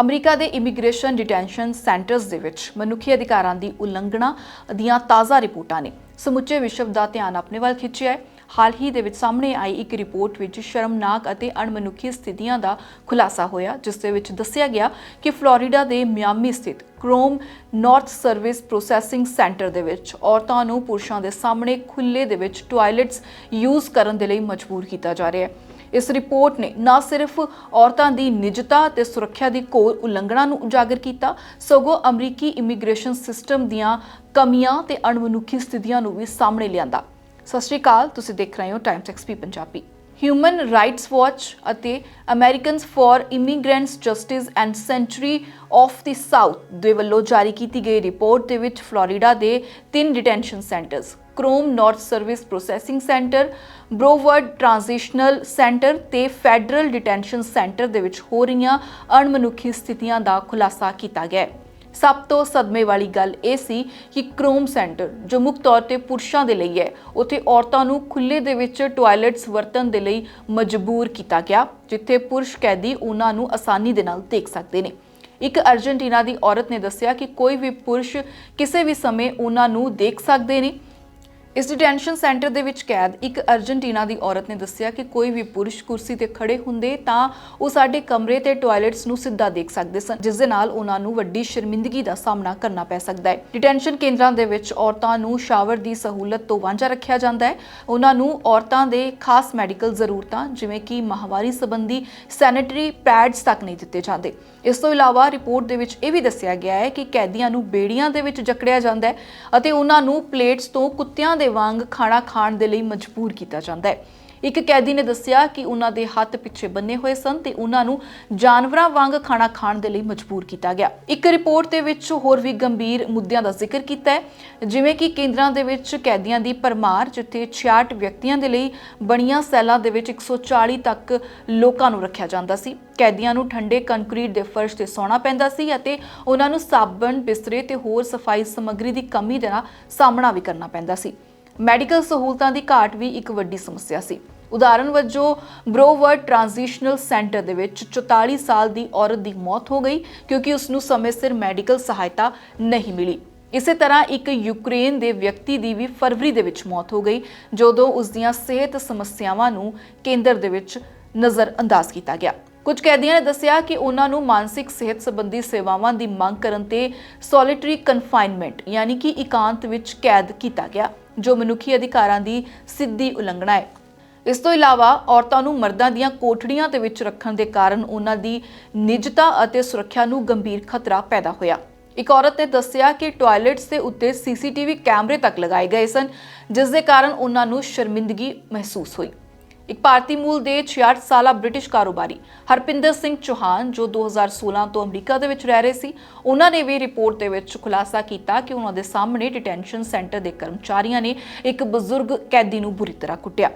America ਦੇ immigration detention centres ਦੇ ਵਿੱਚ ਮਨੁੱਖੀ ਅਧਿਕਾਰਾਂ ਦੀ ਉਲੰਘਣਾ ਦੀਆਂ ਤਾਜ਼ਾ ਰਿਪੋਰਟਾਂ ਨੇ। ਸਮੁੱਚੇ ਵਿਸ਼ਵ ਦਾ ਧਿਆਨ ਆਪਣੇ ਵੱਲ ਖਿੱਚਿਆ ਹੈ। ਹਾਲ ਹੀ ਦੇ ਵਿੱਚ ਸਾਹਮਣੇ ਆਈ ਇੱਕ ਰਿਪੋਰਟ ਵਿੱਚ ਸ਼ਰਮਨਾਕ ਅਤੇ ਅਣਮਨੁੱਖੀ ਸਥਿਤੀਆਂ ਦਾ ਖੁਲਾਸਾ ਹੋਇਆ, ਜਿਸ ਦੇ ਵਿੱਚ ਦੱਸਿਆ ਗਿਆ ਕਿ ਫਲੋਰੀਡਾ ਦੇ ਮਿਆਮੀ ਸਥਿਤ Krome North Service Processing Center ਦੇ ਵਿੱਚ ਔਰਤਾਂ ਨੂੰ ਪੁਰਸ਼ਾਂ ਦੇ ਸਾਹਮਣੇ ਖੁੱਲੇ ਦੇ ਵਿੱਚ ਟਾਇਲਟਸ ਯੂਜ਼ ਕਰਨ ਦੇ ਲਈ ਮਜਬੂਰ ਕੀਤਾ ਜਾ ਰਿਹਾ ਹੈ। ਇਸ ਰਿਪੋਰਟ ਨੇ ਨਾ ਸਿਰਫ ਔਰਤਾਂ ਦੀ ਨਿਜਤਾ ਤੇ ਸੁਰੱਖਿਆ ਦੀ ਘੋਰ ਉਲੰਘਣਾ ਨੂੰ ਉਜਾਗਰ ਕੀਤਾ, ਸਗੋਂ ਅਮਰੀਕੀ ਇਮੀਗ੍ਰੇਸ਼ਨ ਸਿਸਟਮ ਦੀਆਂ ਕਮੀਆਂ ਤੇ ਅਣਮਨੁੱਖੀ ਸਥਿਤੀਆਂ ਨੂੰ ਵੀ ਸਾਹਮਣੇ ਲਿਆਂਦਾ। ਸਤਿ ਸ਼੍ਰੀ ਅਕਾਲ, ਤੁਸੀਂ ਦੇਖ ਰਹੇ ਹੋ Times XP Punjabi. Human Rights Watch ਅਤੇ Americans for Immigrants Justice and sanctuary of the South ਦੇ ਵੱਲੋਂ ਜਾਰੀ ਕੀਤੀ ਗਈ ਰਿਪੋਰਟ ਦੇ ਵਿੱਚ ਫਲੋਰੀਡਾ ਦੇ ਤਿੰਨ detention centers Krome North Service Processing Center Broward Transitional Center ਤੇ ਫੈਡਰਲ ਡਿਟੈਂਸ਼ਨ ਸੈਂਟਰ ਦੇ ਵਿੱਚ ਹੋ ਰਹੀਆਂ ਅਣਮਨੁੱਖੀ ਸਥਿਤੀਆਂ ਦਾ ਖੁਲਾਸਾ ਕੀਤਾ ਗਿਆ ਹੈ। ਸਭ ਤੋਂ ਸਦਮੇ ਵਾਲੀ ਗੱਲ ਇਹ ਸੀ ਕਿ ਕ੍ਰੋਮ ਸੈਂਟਰ ਜੋ ਮੁੱਖ ਤੌਰ ਤੇ ਪੁਰਸ਼ਾਂ ਦੇ ਲਈ ਹੈ, ਉੱਥੇ ਔਰਤਾਂ ਨੂੰ ਖੁੱਲੇ ਦੇ ਵਿੱਚ ਟਾਇਲਟਸ ਵਰਤਣ ਦੇ ਲਈ ਮਜਬੂਰ ਕੀਤਾ ਗਿਆ, ਜਿੱਥੇ ਪੁਰਸ਼ ਕੈਦੀ ਉਹਨਾਂ ਨੂੰ ਆਸਾਨੀ ਦੇ ਨਾਲ ਦੇਖ ਸਕਦੇ ਨੇ। ਇੱਕ ਅਰਜنٹੀਨਾ ਦੀ ਔਰਤ ਨੇ ਦੱਸਿਆ ਕਿ ਕੋਈ ਵੀ ਪੁਰਸ਼ ਕਿਸੇ ਵੀ ਸਮੇਂ ਉਹਨਾਂ ਨੂੰ ਦੇਖ ਸਕਦੇ ਨੇ। ਇਸ ਡਿਟੈਂਸ਼ਨ ਸੈਂਟਰ ਦੇ ਵਿੱਚ ਕੈਦ ਇੱਕ ਅਰਜنٹੀਨਾ ਦੀ ਔਰਤ ਨੇ ਦੱਸਿਆ ਕਿ ਕੋਈ ਵੀ ਪੁਰਸ਼ ਕੁਰਸੀ ਤੇ ਖੜੇ ਹੁੰਦੇ ਤਾਂ ਉਹ ਸਾਡੇ ਕਮਰੇ ਤੇ ਟਾਇਲਟਸ ਨੂੰ ਸਿੱਧਾ ਦੇਖ ਸਕਦੇ ਸਨ, ਜਿਸ ਦੇ ਨਾਲ ਉਹਨਾਂ ਨੂੰ ਵੱਡੀ ਸ਼ਰਮਿੰਦਗੀ ਦਾ ਸਾਹਮਣਾ ਕਰਨਾ ਪੈ ਸਕਦਾ ਹੈ। ਡਿਟੈਂਸ਼ਨ ਕੇਂਦਰਾਂ ਦੇ ਵਿੱਚ ਔਰਤਾਂ ਨੂੰ ਸ਼ਾਵਰ ਦੀ ਸਹੂਲਤ ਤੋਂ ਵਾਂਝਾ ਰੱਖਿਆ ਜਾਂਦਾ ਹੈ। ਉਹਨਾਂ ਨੂੰ ਔਰਤਾਂ ਦੇ ਖਾਸ ਮੈਡੀਕਲ ਜ਼ਰੂਰਤਾਂ, ਜਿਵੇਂ ਕਿ ਮਾਹਵਾਰੀ ਸੰਬੰਧੀ ਸੈਨੇਟਰੀ ਪੈਡਸ ਤੱਕ ਨਹੀਂ ਦਿੱਤੇ ਜਾਂਦੇ। ਇਸ ਤੋਂ ਇਲਾਵਾ ਰਿਪੋਰਟ ਦੇ ਵਿੱਚ ਇਹ ਵੀ ਦੱਸਿਆ ਗਿਆ ਹੈ ਕਿ ਕੈਦੀਆਂ ਨੂੰ ਬੇੜੀਆਂ ਦੇ ਵਿੱਚ ਜਕੜਿਆ ਜਾਂਦਾ ਹੈ ਅਤੇ ਉਹਨਾਂ ਨੂੰ ਪਲੇਟਸ ਤੋਂ ਕੁੱਤਿਆਂ ਦੇ ਵਾਂਗ ਖਾਣਾ ਖਾਣ ਦੇ ਲਈ ਮਜਬੂਰ ਕੀਤਾ ਜਾਂਦਾ ਹੈ। ਇੱਕ ਕੈਦੀ ਨੇ ਦੱਸਿਆ ਕਿ ਉਹਨਾਂ ਦੇ ਹੱਥ ਪਿੱਛੇ ਬੰਨੇ ਹੋਏ ਸਨ ਤੇ ਉਹਨਾਂ ਨੂੰ ਜਾਨਵਰਾਂ ਵਾਂਗ ਖਾਣਾ ਖਾਣ ਦੇ ਲਈ ਮਜਬੂਰ ਕੀਤਾ ਗਿਆ। ਇੱਕ ਰਿਪੋਰਟ ਦੇ ਵਿੱਚ ਹੋਰ ਵੀ ਗੰਭੀਰ ਮੁੱਦਿਆਂ ਦਾ ਜ਼ਿਕਰ ਕੀਤਾ ਹੈ, ਜਿਵੇਂ ਕਿ ਕੇਂਦਰਾਂ ਦੇ ਵਿੱਚ ਕੈਦੀਆਂ ਦੀ ਪਰਮਾਰ ਜਿੱਥੇ 66 ਵਿਅਕਤੀਆਂ ਦੇ ਲਈ ਬਣੀਆਂ ਸੈੱਲਾਂ ਦੇ ਵਿੱਚ 140 ਤੱਕ ਲੋਕਾਂ ਨੂੰ ਰੱਖਿਆ ਜਾਂਦਾ ਸੀ। ਕੈਦੀਆਂ ਨੂੰ ਠੰਡੇ ਕੰਕਰੀਟ ਦੇ ਫਰਸ਼ ਤੇ ਸੌਣਾ ਪੈਂਦਾ ਸੀ ਅਤੇ ਉਹਨਾਂ ਨੂੰ ਸਾਬਣ, ਬਿਸਤਰੇ ਤੇ ਹੋਰ ਸਫ਼ਾਈ ਸਮੱਗਰੀ ਦੀ ਕਮੀ ਦਾ ਸਾਹਮਣਾ ਵੀ ਕਰਨਾ ਪੈਂਦਾ ਸੀ। ਮੈਡੀਕਲ ਸਹੂਲਤਾਂ ਦੀ ਘਾਟ ਵੀ ਇੱਕ ਵੱਡੀ ਸਮੱਸਿਆ ਸੀ। ਉਦਾਹਰਨ ਵਜੋਂ, ਬ੍ਰੋਵਰਡ ਟ੍ਰਾਂਜੀਸ਼ਨਲ ਸੈਂਟਰ ਦੇ ਵਿੱਚ 44 ਸਾਲ ਦੀ ਔਰਤ ਦੀ ਮੌਤ ਹੋ ਗਈ ਕਿਉਂਕਿ ਉਸ ਨੂੰ ਸਮੇਂ ਸਿਰ ਮੈਡੀਕਲ ਸਹਾਇਤਾ ਨਹੀਂ ਮਿਲੀ। ਇਸੇ ਤਰ੍ਹਾਂ ਇੱਕ ਯੂਕਰੇਨ ਦੇ ਵਿਅਕਤੀ ਦੀ ਵੀ ਫਰਵਰੀ ਦੇ ਵਿੱਚ ਮੌਤ ਹੋ ਗਈ, ਜਦੋਂ ਉਸ ਦੀਆਂ ਸਿਹਤ ਸਮੱਸਿਆਵਾਂ ਨੂੰ ਕੇਂਦਰ ਦੇ ਵਿੱਚ ਨਜ਼ਰ ਅੰਦਾਜ਼ ਕੀਤਾ ਗਿਆ। ਕੁਝ ਕੈਦੀਆਂ ਨੇ ਦੱਸਿਆ ਕਿ ਉਹਨਾਂ ਨੂੰ ਮਾਨਸਿਕ ਸਿਹਤ ਸੰਬੰਧੀ ਸੇਵਾਵਾਂ ਦੀ ਮੰਗ ਕਰਨ ਤੇ ਸੋਲਿਟਰੀ ਕਨਫਾਈਨਮੈਂਟ ਯਾਨੀ ਕਿ ਇਕਾਂਤ ਵਿੱਚ ਕੈਦ ਕੀਤਾ ਗਿਆ, ਜੋ ਮਨੁੱਖੀ ਅਧਿਕਾਰਾਂ ਦੀ ਸਿੱਧੀ ਉਲੰਘਣਾ ਹੈ। ਇਸ ਤੋਂ ਇਲਾਵਾ ਔਰਤਾਂ ਨੂੰ ਮਰਦਾਂ ਦੀਆਂ ਕੋਠੜੀਆਂ ਦੇ ਵਿੱਚ ਰੱਖਣ ਦੇ ਕਾਰਨ ਉਹਨਾਂ ਦੀ ਨਿੱਜਤਾ ਅਤੇ ਸੁਰੱਖਿਆ ਨੂੰ ਗੰਭੀਰ ਖਤਰਾ ਪੈਦਾ ਹੋਇਆ। ਇੱਕ ਔਰਤ ਨੇ ਦੱਸਿਆ ਕਿ ਟਾਇਲਟਸ ਦੇ ਉੱਤੇ ਸੀਸੀਟੀਵੀ ਕੈਮਰੇ ਤੱਕ ਲਗਾਏ ਗਏ ਸਨ, ਜਿਸ ਦੇ ਕਾਰਨ ਉਹਨਾਂ ਨੂੰ ਸ਼ਰਮਿੰਦਗੀ ਮਹਿਸੂਸ ਹੋਈ। ਇੱਕ ਭਾਰਤੀ ਮੂਲ ਦੇ 66 ਸਾਲਾ ਬ੍ਰਿਟਿਸ਼ ਕਾਰੋਬਾਰੀ ਹਰਪਿੰਦਰ ਸਿੰਘ ਚੌਹਾਨ, ਜੋ 2016 ਤੋਂ ਅਮਰੀਕਾ ਦੇ ਵਿੱਚ ਰਹਿ ਰਹੇ ਸੀ, ਉਹਨਾਂ ਨੇ ਵੀ ਰਿਪੋਰਟ ਦੇ ਵਿੱਚ ਖੁਲਾਸਾ ਕੀਤਾ ਕਿ ਉਹਨਾਂ ਦੇ ਸਾਹਮਣੇ ਡਿਟੈਂਸ਼ਨ ਸੈਂਟਰ ਦੇ ਕਰਮਚਾਰੀਆਂ ਨੇ ਇੱਕ ਬਜ਼ੁਰਗ ਕੈਦੀ ਨੂੰ ਬੁਰੀ ਤਰ੍ਹਾਂ ਕੁੱਟਿਆ।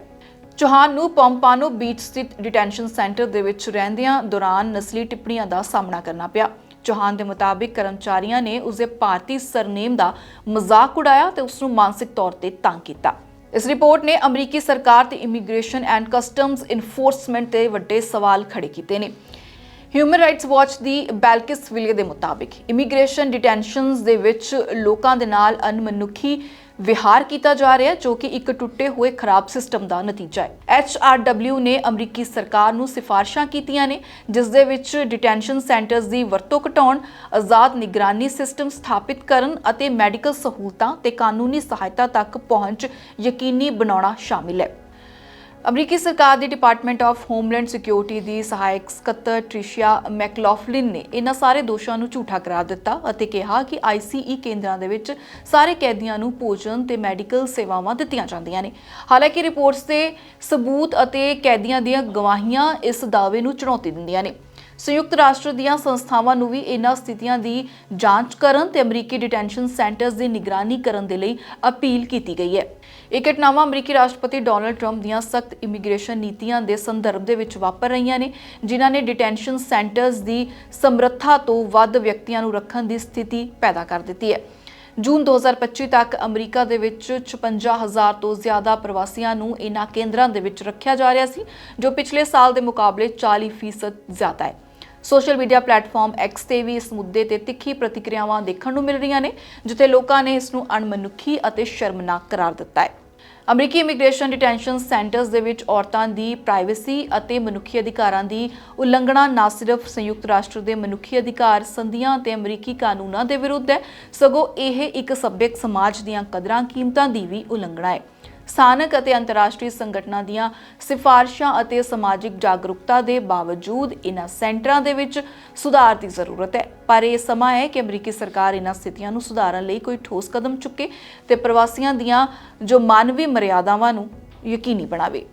ਚੌਹਾਨ ਨੂੰ ਪੰਪਾਨੋ ਬੀਚ ਸਥਿਤ ਡਿਟੈਂਸ਼ਨ ਸੈਂਟਰ ਦੇ ਵਿੱਚ ਰਹਿੰਦਿਆਂ ਦੌਰਾਨ ਨਸਲੀ ਟਿੱਪਣੀਆਂ ਦਾ ਸਾਹਮਣਾ ਕਰਨਾ ਪਿਆ। ਚੌਹਾਨ ਦੇ ਮੁਤਾਬਿਕ ਕਰਮਚਾਰੀਆਂ ਨੇ ਉਸਦੇ ਭਾਰਤੀ ਸਰਨੇਮ ਦਾ ਮਜ਼ਾਕ ਉਡਾਇਆ ਤੇ ਉਸ ਨੂੰ ਮਾਨਸਿਕ ਤੌਰ ਤੇ ਤੰਗ ਕੀਤਾ। ਇਸ ਰਿਪੋਰਟ ਨੇ ਅਮਰੀਕੀ ਸਰਕਾਰ ਤੇ ਇਮੀਗ੍ਰੇਸ਼ਨ ਐਂਡ ਕਸਟਮਸ ਇਨਫੋਰਸਮੈਂਟ ਤੇ ਵੱਡੇ ਸਵਾਲ ਖੜੇ ਕੀਤੇ ਨੇ। ਹਿਊਮਨ ਰਾਈਟਸ ਵਾਚ ਦੀ ਬੈਲਕਿਸ ਵਿਲੇ ਦੇ ਮੁਤਾਬਿਕ ਇਮੀਗ੍ਰੇਸ਼ਨ ਡਿਟੈਂਸ਼ਨਸ ਦੇ ਵਿੱਚ ਲੋਕਾਂ ਦੇ ਨਾਲ ਅਨਮਨੁੱਖੀ ਵਿਹਾਰ ਕੀਤਾ ਜਾ ਰਿਹਾ ਹੈ, ਜੋ ਕਿ ਇੱਕ ਟੁੱਟੇ ਹੋਏ ਖਰਾਬ ਸਿਸਟਮ ਦਾ ਨਤੀਜਾ ਹੈ। HRW ਨੇ ਅਮਰੀਕੀ ਸਰਕਾਰ ਨੂੰ ਸਿਫਾਰਸ਼ਾਂ ਕੀਤੀਆਂ ਨੇ, ਜਿਸ ਦੇ ਵਿੱਚ ਡਿਟੈਂਸ਼ਨ ਸੈਂਟਰਸ ਦੀ ਵਰਤੋਂ ਘਟਾਉਣ, ਆਜ਼ਾਦ ਨਿਗਰਾਨੀ ਸਿਸਟਮ ਸਥਾਪਿਤ ਕਰਨ ਅਤੇ ਮੈਡੀਕਲ ਸਹੂਲਤਾਂ ਤੇ ਕਾਨੂੰਨੀ ਸਹਾਇਤਾ ਤੱਕ ਪਹੁੰਚ ਯਕੀਨੀ ਬਣਾਉਣਾ ਸ਼ਾਮਿਲ ਹੈ। ਅਮਰੀਕੀ ਸਰਕਾਰ ਦੇ ਡਿਪਾਰਟਮੈਂਟ ਆਫ ਹੋਮਲੈਂਡ ਸਿਕਿਉਰਿਟੀ ਦੀ ਸਹਾਇਕ ਸਕੱਤਰ ਟ੍ਰਿਸ਼ੀਆ ਮੈਕਲੌਫਲਿਨ ਨੇ ਇਹਨਾਂ ਸਾਰੇ ਦੋਸ਼ਾਂ ਨੂੰ ਝੂਠਾ ਕਰਾਰ ਦਿੱਤਾ ਅਤੇ ਕਿਹਾ ਕਿ ਆਈਸੀਈ ਕੇਂਦਰਾਂ ਦੇ ਵਿੱਚ ਸਾਰੇ ਕੈਦੀਆਂ ਨੂੰ ਭੋਜਨ ਤੇ ਮੈਡੀਕਲ ਸੇਵਾਵਾਂ ਦਿੱਤੀਆਂ ਜਾਂਦੀਆਂ ਨੇ। ਹਾਲਾਂਕਿ ਰਿਪੋਰਟਸ ਦੇ ਸਬੂਤ ਅਤੇ ਕੈਦੀਆਂ ਦੀਆਂ ਗਵਾਹੀਆਂ ਇਸ ਦਾਅਵੇ ਨੂੰ ਚੁਣੌਤੀ ਦਿੰਦੀਆਂ ਨੇ। ਸੰਯੁਕਤ ਰਾਸ਼ਟਰ ਦੀਆਂ ਸੰਸਥਾਵਾਂ ਨੂੰ ਵੀ ਇਹਨਾਂ ਸਥਿਤੀਆਂ ਦੀ ਜਾਂਚ ਕਰਨ ਤੇ ਅਮਰੀਕੀ ਡਿਟੈਂਸ਼ਨ ਸੈਂਟਰਸ ਦੀ ਨਿਗਰਾਨੀ ਕਰਨ ਦੇ ਲਈ ਅਪੀਲ ਕੀਤੀ ਗਈ ਹੈ। ਇਹ ਘਟਨਾਵਾਂ ਅਮਰੀਕੀ ਰਾਸ਼ਟਰਪਤੀ ਡੋਨਲਡ ਟਰੰਪ ਦੀਆਂ ਸਖਤ ਇਮੀਗ੍ਰੇਸ਼ਨ ਨੀਤੀਆਂ ਦੇ ਸੰਦਰਭ ਦੇ ਵਿੱਚ ਵਾਪਰ ਰਹੀਆਂ ਨੇ, ਜਿਨ੍ਹਾਂ ਨੇ ਡਿਟੈਂਸ਼ਨ ਸੈਂਟਰਸ ਦੀ ਸਮਰੱਥਾ ਤੋਂ ਵੱਧ ਵਿਅਕਤੀਆਂ ਨੂੰ ਰੱਖਣ ਦੀ ਸਥਿਤੀ ਪੈਦਾ ਕਰ ਦਿੱਤੀ ਹੈ। ਜੂਨ 2025 ਤੱਕ ਅਮਰੀਕਾ ਦੇ ਵਿੱਚ 56000 ਤੋਂ ਜ਼ਿਆਦਾ ਪ੍ਰਵਾਸੀਆਂ ਨੂੰ ਇਹਨਾਂ ਕੇਂਦਰਾਂ ਦੇ ਵਿੱਚ ਰੱਖਿਆ ਜਾ ਰਿਹਾ ਸੀ, ਜੋ ਪਿਛਲੇ ਸਾਲ ਦੇ ਮੁਕਾਬਲੇ 40% ਜ਼ਿਆਦਾ ਹੈ। ਸੋਸ਼ਲ ਮੀਡੀਆ ਪਲੇਟਫਾਰਮ ਐਕਸ ਤੇ ਵੀ ਇਸ ਮੁੱਦੇ ਤੇ ਤਿੱਖੀ ਪ੍ਰਤੀਕਿਰਿਆਵਾਂ ਦੇਖਣ ਨੂੰ ਮਿਲ ਰਹੀਆਂ ਨੇ, ਜਿੱਥੇ ਲੋਕਾਂ ਨੇ ਇਸ ਨੂੰ ਅਣਮਨੁੱਖੀ ਅਤੇ ਸ਼ਰਮਨਾਕ ਕਰਾਰ ਦਿੱਤਾ ਹੈ। ਅਮਰੀਕੀ ਇਮੀਗ੍ਰੇਸ਼ਨ ਡਿਟੈਂਸ਼ਨ ਸੈਂਟਰਸ ਦੇ ਵਿੱਚ ਔਰਤਾਂ ਦੀ ਪ੍ਰਾਈਵੇਸੀ ਅਤੇ ਮਨੁੱਖੀ ਅਧਿਕਾਰਾਂ ਦੀ ਉਲੰਘਣਾ ਨਾ ਸਿਰਫ ਸੰਯੁਕਤ ਰਾਸ਼ਟਰ ਦੇ ਮਨੁੱਖੀ ਅਧਿਕਾਰ ਸੰਧੀਆਂ ਅਤੇ ਅਮਰੀਕੀ ਕਾਨੂੰਨਾਂ ਦੇ ਵਿਰੁੱਧ ਹੈ, ਸਗੋਂ ਇਹ ਇੱਕ ਸੱਭਿਅਕ ਸਮਾਜ ਦੀਆਂ ਕਦਰਾਂ ਕੀਮਤਾਂ ਦੀ ਵੀ ਉਲੰਘਣਾ ਹੈ। ਸਥਾਨਕ ਅਤੇ ਅੰਤਰਰਾਸ਼ਟਰੀ ਸੰਗਠਨਾਂ ਦੀਆਂ ਸਿਫਾਰਸ਼ਾਂ ਅਤੇ ਸਮਾਜਿਕ ਜਾਗਰੂਕਤਾ ਦੇ ਬਾਵਜੂਦ ਇਨ੍ਹਾਂ ਸੈਂਟਰਾਂ ਦੇ ਵਿੱਚ ਸੁਧਾਰ ਦੀ ਜ਼ਰੂਰਤ ਹੈ। ਪਰ ਇਹ ਸਮਾਂ ਹੈ ਕਿ ਅਮਰੀਕੀ ਸਰਕਾਰ ਇਨ੍ਹਾਂ ਸਥਿਤੀਆਂ ਨੂੰ ਸੁਧਾਰਨ ਲਈ ਕੋਈ ਠੋਸ ਕਦਮ ਚੁੱਕੇ ਤੇ ਪ੍ਰਵਾਸੀਆਂ ਦੀਆਂ ਜੋ ਮਾਨਵੀ ਮਰਿਆਦਾਵਾਂ ਨੂੰ ਯਕੀਨੀ ਬਣਾਵੇ।